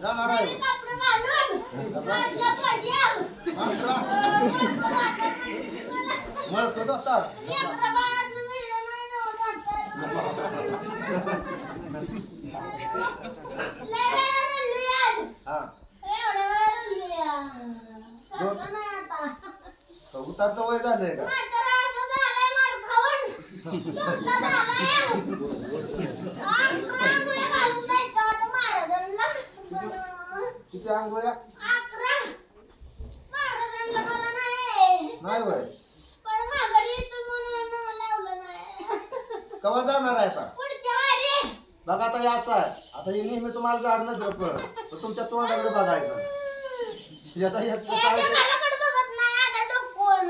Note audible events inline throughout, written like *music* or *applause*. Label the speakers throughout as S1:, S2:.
S1: जाणार आहे.
S2: कपडे घालून माझ्या पाशी
S1: अंतरा मळकत *laughs* किती आंघोळ्या?
S2: नाही.
S1: नाही. कवा जाणार आहे आता. बघा आता हे असं आहे. आता हे नेहमी तुम्हाला नजर पड तर तुमच्या तोंडाकडे बघायचं. याचा हे कसं
S2: हे
S1: आहे
S2: जे
S1: ते- *laughs*
S2: घराकडे बघत नाही आता डोकं.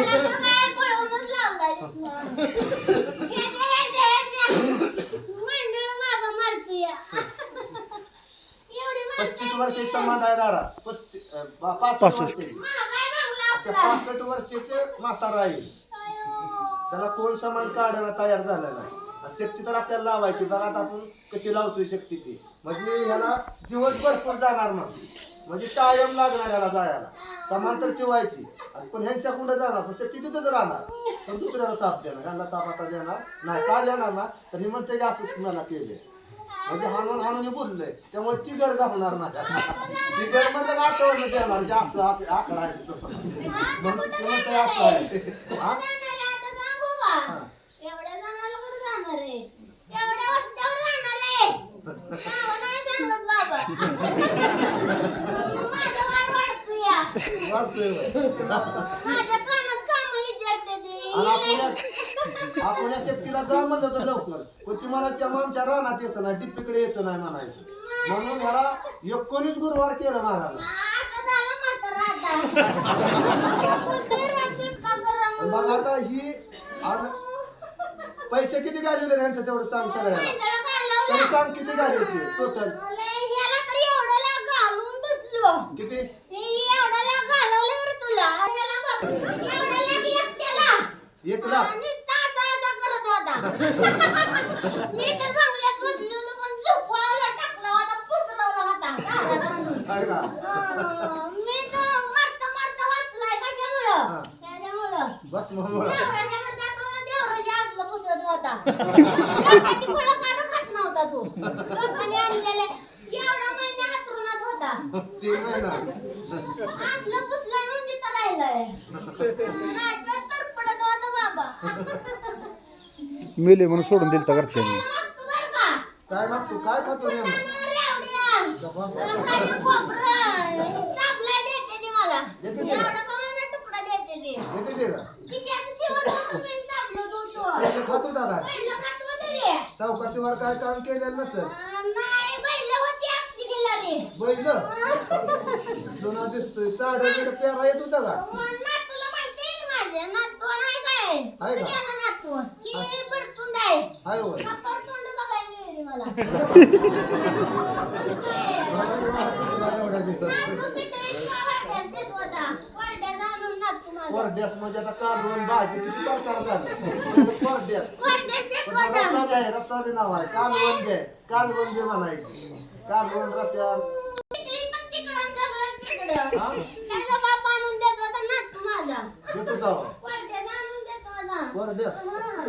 S2: याला तर काय कळवूनच लावलाय तिथनं. हे जे, हे जे, हे जे. मांडळं मागं मारतोय. एवढी
S1: पस्तीस
S2: माणसं
S1: वर्षे
S2: आहेत.
S1: समाध आहे दारात पस्तीस अं, बा- पासष्ट वर्षे. त्या
S2: आपला.
S1: पासष्ट वर्षाचे म्हातारा आहे.
S2: अयो.
S1: त्याला कोण समान काढायला तयार झालेला नाही आणि शक्ती तर आपल्याला लावायची. बघा आता आपण कशी लावतोय शक्ती ती? म्हणजे ह्याला दिवस भरपूर जाणार मग. म्हणजे टायम लागणार ह्याला जायला. समान तर ठेवायची. आणि पण ह्यांच्या कुठं जाणार? पण शक्ती तिथंच राहणार. पण दुसऱ्याला ताप देणार. ह्यांना ताप आता देणार नाही. का देणार ना? तर हे म्हणते की असंच मला केले म्हणजे हाणून हाणून बोललंय त्यामुळे ती घर नाही. ती घर म्हणलं का असं देणार जे असं आप- आकडा आहे ते असं आहे? हा. *laughs* वाटतोय आणि आपल्या आपण या *laughs* शेतीला जा म्हणलं होतं लवकर. पण ती मला आमच्या रानात यायचं नाही डिप्पीकडे यायचं नाही म्हणायचं. म्हणून ह्याला एकोणीस गुरुवार केलं महाराज *laughs* मग आता ही पैसे किती घालवले त्यांचं तेवढं सांग सगळ्याला
S2: मांजरं
S1: तरी. सांग किती घालवले टोटल
S2: तर
S1: किती
S2: हे एवढ्याला घालवलं रे तुला ह्याला बघ एवढ्याला की एकट्याला
S1: लाख
S2: नुसता असा असा करत होता. *laughs* मी तर बंगल्यात बसली होतो पण झोपायला टाकला होता पुसरवला होता. दारात आणून.
S1: काय का
S2: अं, मी तर मरता मरता वाचलाय कशामुळं. त्याच्यामुळं.
S1: बस म्हणून
S2: देवराजाकडे जात होता देवराजा आजला पुसत होता. लोकांची फळं काढून खात नव्हता तू. लोकांनी आणलेले एवढा महिने हातरुणात होता.
S1: तीन महिना
S2: असलं पुसलं म्हणून तिथं राहिलंय. नाहीतर *laughs* तर पडत होता बाबा *laughs*
S3: मेले म्हणून सोडून दिलं तर घरच्यांनी?
S1: काय मागतो काय खातो. पहिले खातो दादा.
S2: रे.
S1: चौकशीवर काय काम केलेलं नसेल. बैल जुना दिसतोय. चाड पेरा येत होता का?
S2: नातू माझा.
S1: कोरड्यास म्हणजे आता कालवण भाजी किती प्रकार झालं. रस्सा बी आहे रस्सा बी नाव आहे. कालवण आहे कालवण बी म्हणायची. कालवण
S2: आणून देत
S1: जावा. कोरड्यास
S2: हा.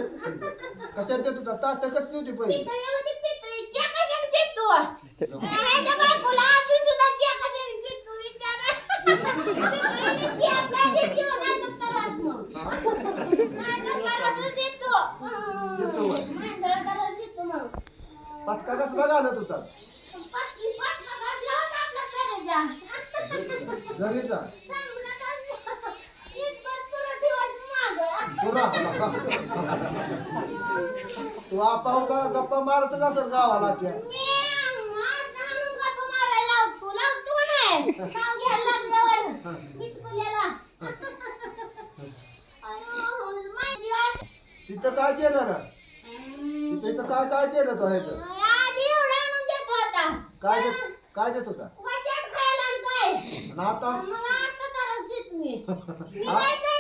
S1: कशात देत होता ताट कसली होती पहिली
S2: पितळी होती पितळी. च्या कशाने पितो? ह्याच्या बायकोला अजून सुद्धा च्या कशाने पितो विचारा. पितळीने च्या पाहिजे शिवाय नाही तर त्रास मग. नाही तर त्रासच येतो.
S1: येतो होय.
S2: मांजरं त्रास देतो मग.
S1: पटका कसला घालत होता
S2: पाटली पाटला घातला होता आपला चरेजा.
S1: घरीचा
S2: चांगला घातला. इथपर तुला ठेवायचं मागं.
S1: तुला तू आपा होता गप्पा मारतच असेल गावाला त्या. तिथं काय केलं तिथं काय काय केलं तो ह्याचं. काय देत काय देत होता? आता? *laughs*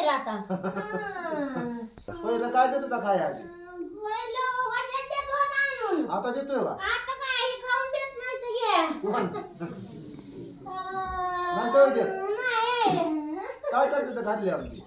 S2: बाहेर आता हां.
S1: काय देत होता खाय आता देतोय का?
S2: आता काय खाऊन देत नाही तर
S1: घ्या.
S2: काय करते तर आमची?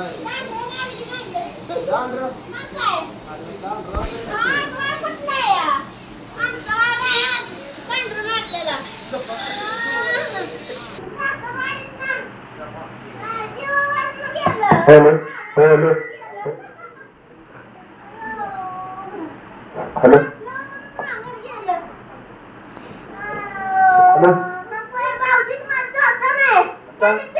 S1: Hello, hello, hello, hello, hello, hello, hello, hello, hello, hello, hello, hello, hello, hello, hello, hello, hello, hello, halo, halo. halo. halo. hello, hello, hello,
S2: hello, hello,
S1: hello, hello, hello,
S2: hello,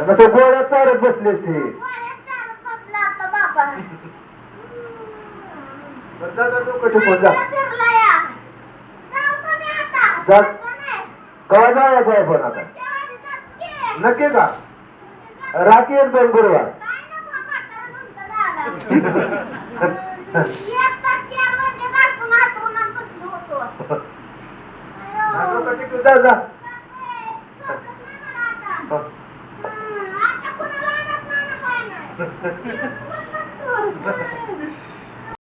S1: मग
S3: ते
S1: गोळ्या चारत बसले
S3: ते. दादा डोकं ठेवून जा. जा. कवा जायचं आहे पण आता? नक्की का? राखी एक दोन गुरुवार *laughs* *laughs* जा जा.